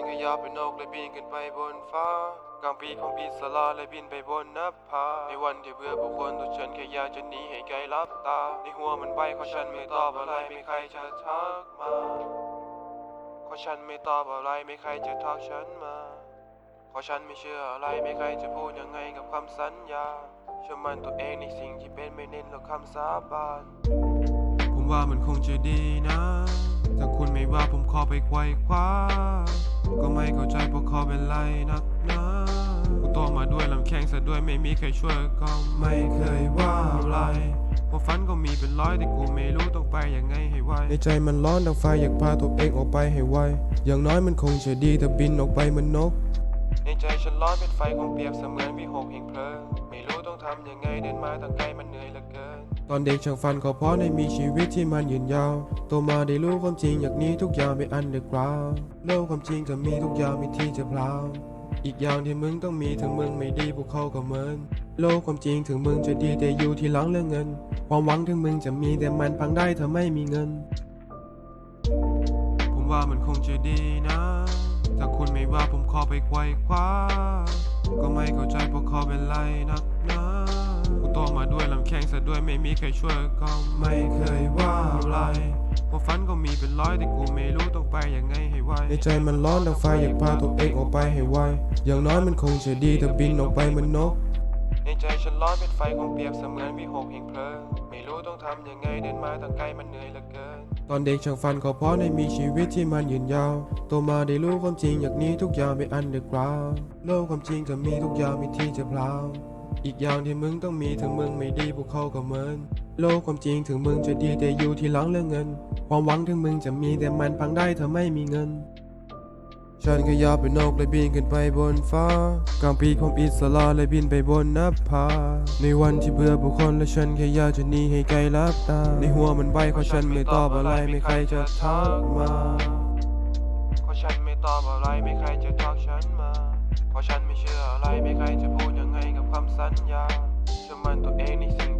นขยับเป็นนกและบินขึ้นไปบนฟ้ากลางปีกของอิสลาและบินไปบนนภาในวันที่เบื่อผู้คนตัวฉันแค่อยากจะหนีให้ไกลลับตา ในหัวมันไปขอฉันไม่ตอบอะไรไม่ใครจะทักมาขอฉันไม่ตอบอะไรไม่ใครจะทักฉันมาขอฉันไม่เชื่ออะไรไม่ใครจะพูดยังไงกับคำสัญญาเชื่อมันตัวเองในสิ่งที่เป็นไม่เน้นหรอกคำสาบานผมว่ามันคงจะดีนะถ้าคุณไม่ว่าผมขอไปไขว้คว้า ก็ไม่เข้าใจเพราะขอเป็นไรนักนะกูโตมาด้วยลำแข้งซะด้วยไม่มีใครช่วยก็ไม่เคยว่าอะไรเพราะฝันก็มีเป็นร้อยแต่กูไม่รู้ต้องไปยังไงให้ไวในใจมันร้อนดังไฟอยากพาตัวเองออกไปให้ไวอย่างน้อยมันคงจะดีถ้าบินออกไปเหมันนก ในใจฉันร้อนเป็นไฟคงเปรียบเสมือนวิหกแห่งเพลิงไม่รู้ต้องทำยังไงเดินมาตั้งไกลมันเหนื่อยเหลือเกิน ตอนเด็กช่างฝันก็เพราะได้มีชีวิตที่มันยืนยาวโตมาได้รู้ความจริงอยากหนี้ทุกอย่างไปอันเดอร์กราวโลกความจริงจะมีทุกอย่างมีที่จะพลาวอีกอย่างที่มึงต้องมีถึงมึงไม่ดีพวกเขาก็เหมินโลกความจริงถึงมึงจะดีแต่อยู่ที่หลังเรื่องเงิน ความหวังถึงมึงจะมีแต่มันพังได้ถ้าไม่มีเงิน ผมว่ามันคงจะดีนะ ถ้าคุณไม่ว่าผมขอไปไขว้คว้าก็ไม่เข้าใจเพราะขอเป็นไรนักนะกูโตมาด้วยลำแข้งซะด้วยไม่มีใครช่วยก็ไม่เคยว่าอะไรเพรามฝันก็มีเป็นร้อยแต่กูไม่รู้ต้องไปยังไงให้ไวในใจมันร้อนดังไฟอยากพาตัวเองออกไปให้ไวอย่างน้อยมันคงจะดีถ้าบินออกไปเหมันนก ในใจฉันร้อนเป็นไฟคงเปรียบเสมือนวิหกแห่งเพลิง ไม่รู้ต้องทำยังไงเดินมาตั้งไกลมันเหนื่อยเหลือเกิน ตอนเด็กช่างฝันก็เพราะได้มีชีวิตที่มันยืนยาว โตมาได้รู้ความจริงอย่ากหนี้ทุกอย่างไปอันเดอร์กราวโลกความจริงจะมีทุกอย่างมีที่จะพลาวอีกอย่างที่มึงต้องมีถึงมึงไม่ดีพวกเขาก็เหมินโลกความจริงถึงมึงจะดีแต่อยู่ที่หลังเรื่องเงิน ความหวังถึงมึงจะมีแต่มันพังได้ถ้าไม่มีเงิน ฉันขยับเป็นนกและบินขึ้นไปบนฟ้ากลางปีกของอิสลาและบินไปบนนภาในวันที่เบื่อผู้คนและฉันแค่อยากจะหนีให้ไกลลับตา ในหัวมันใบขอฉันไม่ตอบอะไรไม่ใครจะทักมาเพราะฉันไม่ตอบอะไรไม่ใครจะทักฉันมา เพราะฉันไม่เชื่ออะไรไม่ใครจะพูดยังไงกับคำสัญญาเชื่อมันตัวเองในสิ่ง